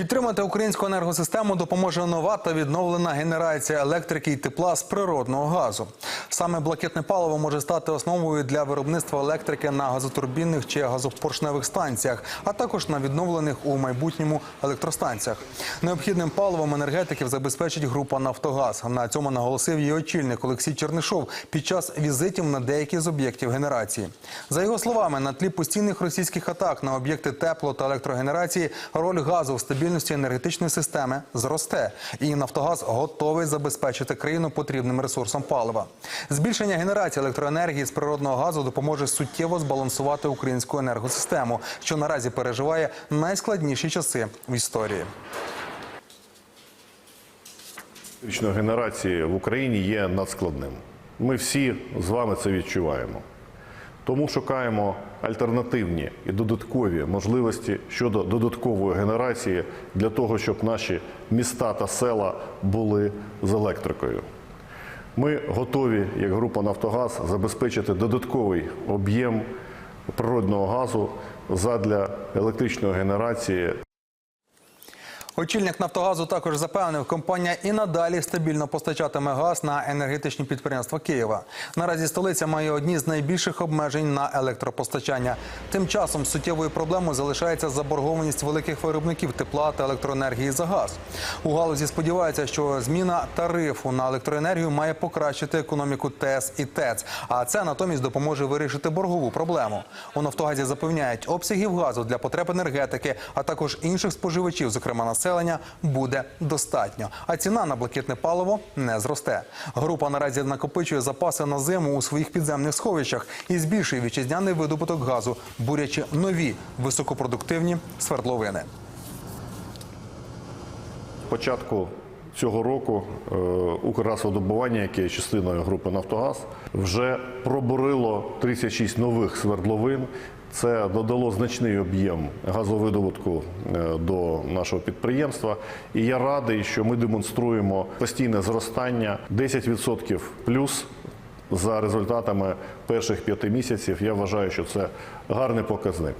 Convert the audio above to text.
Підтримати українську енергосистему допоможе нова та відновлена генерація електрики і тепла з природного газу. Саме блакитне паливо може стати основою для виробництва електрики на газотурбінних чи газопоршневих станціях, а також на відновлених у майбутньому електростанціях. Необхідним паливом енергетиків забезпечить група Нафтогаз. На цьому наголосив її очільник Олексій Чернишов під час візитів на деякі з об'єктів генерації. За його словами, на тлі постійних російських атак на об'єкти тепло та електрогенерації роль газу в стабільності енергетичної системи зросте, і Нафтогаз готовий забезпечити країну потрібним ресурсом палива. Збільшення генерації електроенергії з природного газу допоможе суттєво збалансувати українську енергосистему, що наразі переживає найскладніші часи в історії. Генерації в Україні є надскладним. Ми всі з вами це відчуваємо. Тому шукаємо альтернативні і додаткові можливості щодо додаткової генерації для того, щоб наші міста та села були з електрикою. Ми готові, як група Нафтогаз, забезпечити додатковий об'єм природного газу задля електричної генерації Очільник Нафтогазу також запевнив, компанія і надалі стабільно постачатиме газ на енергетичні підприємства Києва. Наразі столиця має одні з найбільших обмежень на електропостачання. Тим часом суттєвою проблемою залишається заборгованість великих виробників тепла та електроенергії за газ. У галузі сподіваються, що зміна тарифу на електроенергію має покращити економіку ТЕС і ТЕЦ. А це натомість допоможе вирішити боргову проблему. У Нафтогазі запевняють, обсягів газу для потреб енергетики, а також інших споживачів, зокрема населення, буде достатньо. А ціна на блакитне паливо не зросте. Група наразі накопичує запаси на зиму у своїх підземних сховищах і збільшує вітчизняний видобуток газу, бурячи нові високопродуктивні свердловини. початку цього року е, Укргазвидобування, яке є частиною групи Нафтогаз, вже пробурило 36 нових свердловин. Це додало значний об'єм газовидобутку е, до нашого підприємства. І я радий, що ми демонструємо постійне зростання 10% плюс за результатами перших п'яти місяців. Я вважаю, що це гарний показник.